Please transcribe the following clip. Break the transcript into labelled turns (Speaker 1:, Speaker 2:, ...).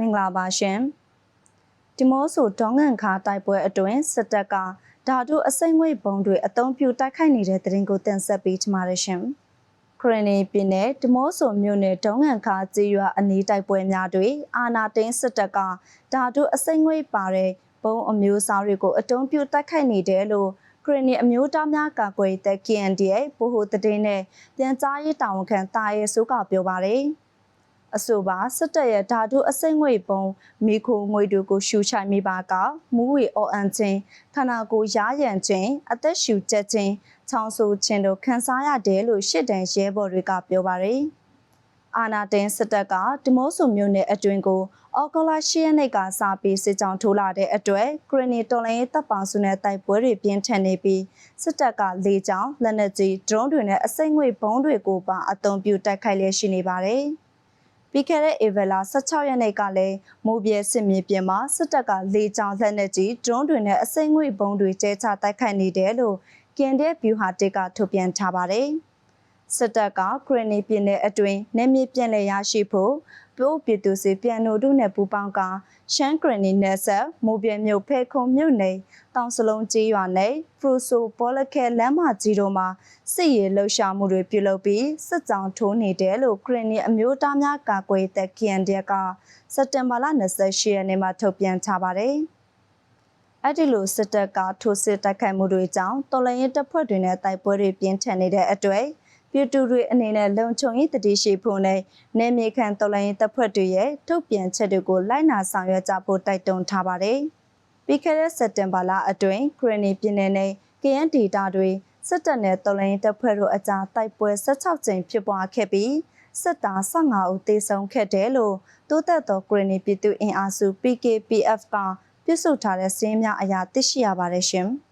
Speaker 1: မင်္ဂလာပါရှင်ဒီမောဆိုဒေါငန်ခါတိုက်ပွဲအတွင်းစစ်တပ်ကဓာတုအစိမ့်ငွေပုံတွေအုံပြုတိုက်ခိုက်နေတဲ့တဲ့ရင်ကိုတင်ဆက်ပေးချင်ပါတယ်ရှင်ခရနီပြည်နယ်ဒီမောဆိုမြို့နယ်ဒေါငန်ခါကြေးရွာအနီးတိုက်ပွဲများတွင်အာနာတင်းစစ်တပ်ကဓာတုအစိမ့်ငွေပါတဲ့ဘုံအမျိုးအစားတွေကိုအုံပြုတိုက်ခိုက်နေတယ်လို့ခရနီအမျိုးသားများကာကွယ်တဲ့ KNDA ဗဟိုတည်င်းနဲ့ပြန်ကြားရေးတာဝန်ခံတာရဲစိုးကပြောပါတယ်။ အဆိုပါစစ်တပ်ရဲ့ဓာတုအစိမ့်ငွေပုံမိခိုငွေတွေကိုရှူချိုင်မိပါကမူးဝေအော်အန်ချင်းခန္ဓာကိုယ်ရရန်ချင်းအသက်ရှူချက်ချင်းချောင်းဆူခြင်းတို့ခံစားရတယ်လို့ရှစ်တန်ရဲဘော်တွေကပြောပါတယ်အာနာတင်စစ်တပ်ကဒီမိုးဆူမျိုးနယ်အတွင်းကိုအော်ဂိုလာရှီယနိတ်ကစာပြီးစစ်ကြောင်းထိုးလာတဲ့အတွက်ဂရနီတော်လိုင်းတပ်ပေါင်းစုနဲ့တိုက်ပွဲတွေပြင်းထန်နေပြီးစစ်တပ်ကလေကြောင်းလက်နက်ကြီးဒရုန်းတွေနဲ့အစိမ့်ငွေဘုံးတွေကိုပါအုံပြုတိုက်ခိုက်လျက်ရှိနေပါတယ်။ ပြီးခဲ့တဲ့ဧပြီလ16ရက်နေ့ကလည်းမိုးပြဲစစ်မြေပြင်မှာစစ်တပ်ကလေကြောင်းလက်နက်ကြီးဒရုန်းတွေနဲ့အစိမ့်ငွေဘုံတွေကျဲချတိုက်ခိုက်နေတယ်လို့ကင်တဲ့ဗျူဟာတစ်ကထုတ်ပြန်ထားပါတယ်။ စစ်တပ်ကဂရနီပြည်နယ်အတွင်းနေမြေပြန်လည်ရရှိဖို့ပြိုးပြည်သူစီပြန်နိုတို့နဲ့ပူးပေါင်းကရှမ်းဂရနီနယ်ဆက်မိုးပြဲမြို့ဖဲခုံမြို့နယ်တောင်စလုံးကြီးရွာနယ်ဖရူဆိုဘောလခဲလမ်းမကြီးတို့မှာစစ်ရေးလှုပ်ရှားမှုတွေပြုလုပ်ပြီးစစ်ကြောင်းထိုးနေတယ်လို့ဂရနီအမျိုးသားများကာကွယ်တဲ့ KNDF ကစက်တင်ဘာလ28ရက်နေ့မှာထုတ်ပြန်ထားပါတယ်။အဲ့ဒီလိုစစ်တပ်ကထိုးစစ်တိုက်ခိုက်မှုတွေကြောင့်တော်လှန်ရေးတပ်ဖွဲ့တွေနဲ့တိုက်ပွဲတွေပြင်းထန်နေတဲ့အတွက် ပြည်သူတွေအနေနဲ့လုံခြုံရေးတတိရှိဖို့နဲ့နေမြေခံတော်လှန်ရေးတပ်ဖွဲ့တွေရဲ့ထုတ်ပြန်ချက်တွေကိုလိုက်နာဆောင်ရွက်ကြဖို့တိုက်တွန်းထားပါတယ်။ပြီးခဲ့တဲ့စက်တင်ဘာလအတွင်းဂရနီပြည်နယ်နဲ့ KN ဒေတာတွေစစ်တပ်နဲ့တော်လှန်ရေးတပ်ဖွဲ့တို့အကြားတိုက်ပွဲ16ကြိမ်ဖြစ်ပွားခဲ့ပြီးစစ်သား15ဦးသေဆုံးခဲ့တယ်လို့တိုးတက်သောဂရနီပြည်သူအင်အားစု PKPF ကပြစ်ဆိုထားတဲ့စင်းများအရာသိရှိရပါတယ်ရှင်။